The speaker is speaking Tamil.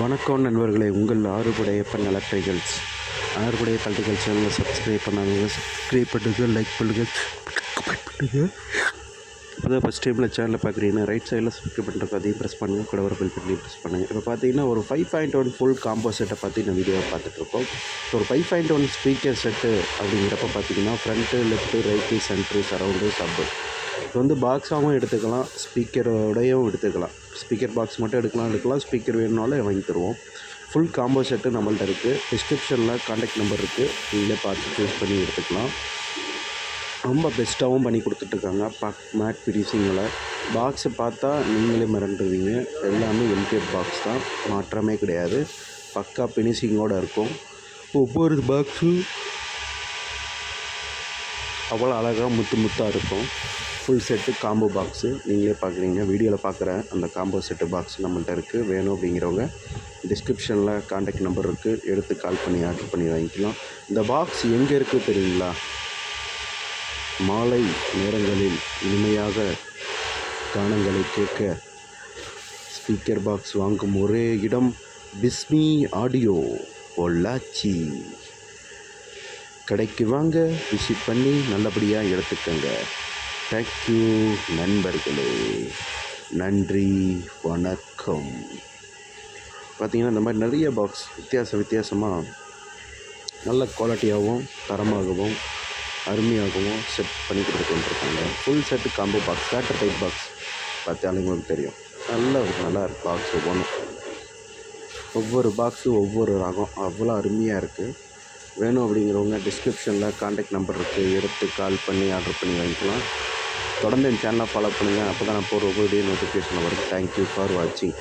வணக்கம் நண்பர்களே. உங்கள் ஆறுபடையப்பன் எலக்ட்ரிகல்ஸ் ஆறுபடைய எலக்ட்ரிகல் சேனலை சப்ஸ்கிரைப் பண்ணாதீங்க. சப்ஸ்கிரைப் பண்ணுங்கள் லைக் பண்ணுங்கள் பண்ணுங்கள். இப்போ ஃபஸ்ட் டைமில் சேனலில் பார்க்குறீங்கன்னா ரைட் சைடில் சப்ஸ்கிரைப் பண்ணுறதுக்கு அதையும் ப்ரெஸ் பண்ணுங்கள் கூட ஒரு பில் பண்ணி ப்ரெஸ் பண்ணுங்கள் இப்போ பார்த்தீங்கன்னா ஒரு five point one full combo செட்டை பற்றி நான் வீடியோவை பார்த்துட்ருக்கோம். ஒரு five point one speaker set அப்படிங்கிறப்ப பார்த்தீங்கன்னா front left right centre surround sub இது வந்து பாக்ஸாகவும் எடுத்துக்கலாம் ஸ்பீக்கரோடையும் எடுத்துக்கலாம். ஸ்பீக்கர் பாக்ஸ் மட்டும் எடுக்கலாம் எடுக்கலாம். ஸ்பீக்கர் வேணுனாலும் வாங்கி தருவோம். ஃபுல் காம்போ செட்டு நம்மள்ட்ட இருக்குது டிஸ்கிரிப்ஷனில் காண்டாக்ட் நம்பர் இருக்குது நீங்களே பார்த்து சூஸ் பண்ணி எடுத்துக்கலாம். ரொம்ப பெஸ்ட்டாகவும் பண்ணி கொடுத்துட்ருக்காங்க. பாக் மேட் ஃபினிஷிங்கில் பாக்ஸை பார்த்தா நீங்களே மிரண்டுருவீங்க. எல்லாமே எம்கே பாக்ஸ் தான். மாற்றமே கிடையாது. பக்கா ஃபினிஷிங்கோடு இருக்கும். ஒவ்வொரு பாக்ஸும் அவ்வளோ அழகாக முத்து முத்தாக இருக்கும். ஃபுல் செட்டு காம்போ பாக்ஸு நீங்களே பார்க்குறீங்க வீடியோவில் பார்க்குற அந்த காம்போ செட்டு பாக்ஸ் நம்மள்கிட்ட இருக்குது வேணும் அப்படிங்கிறவங்க டிஸ்கிரிப்ஷனில் காண்டாக்ட் நம்பர் இருக்குது எடுத்து கால் பண்ணி ஆர்டர் பண்ணி வாங்கிக்கலாம். இந்த பாக்ஸ் எங்கே இருக்குது தெரியுங்களா? மாலை நேரங்களில் இனிமையாக கானங்களை கேட்க ஸ்பீக்கர் பாக்ஸ் வாங்கும் ஒரே இடம் பிஸ்மி ஆடியோ பொள்ளாச்சி. கடைக்கு வாங்க விசிட் பண்ணி நல்லபடியாக எடுத்துக்கோங்க. தேங்க்யூ நண்பர்களே. நன்றி வணக்கம். பார்த்தீங்கன்னா இந்த மாதிரி நிறைய பாக்ஸ் வித்தியாச வித்தியாசமாக நல்ல குவாலிட்டியாகவும் தரமாகவும் அருமையாகவும் செட் பண்ணி கொடுத்துருக்காங்க full set combo box better type box பார்த்தாலே உங்களுக்கு தெரியும். நல்லா நல்லா இருக்குது பாக்ஸ் ஒவ்வொன்றும். ஒவ்வொரு பாக்ஸும் ஒவ்வொரு ரகம். அவ்வளோ அருமையாக இருக்குது வேணும் அப்படிங்கிறவங்க டிஸ்கிரிப்ஷனில் காண்டாக்ட் நம்பர் இருக்குது எடுத்து கால் பண்ணி ஆர்டர் பண்ணி வாங்கிக்கலாம். தொடர்ந்து என் சேனலை ஃபாலோ பண்ணுங்கள் அப்போ தான் நான் போகிற ஒவ்வொரு டே நோட்டிஃபிகேஷன் வரும் தேங்க்யூ ஃபார் வாட்சிங்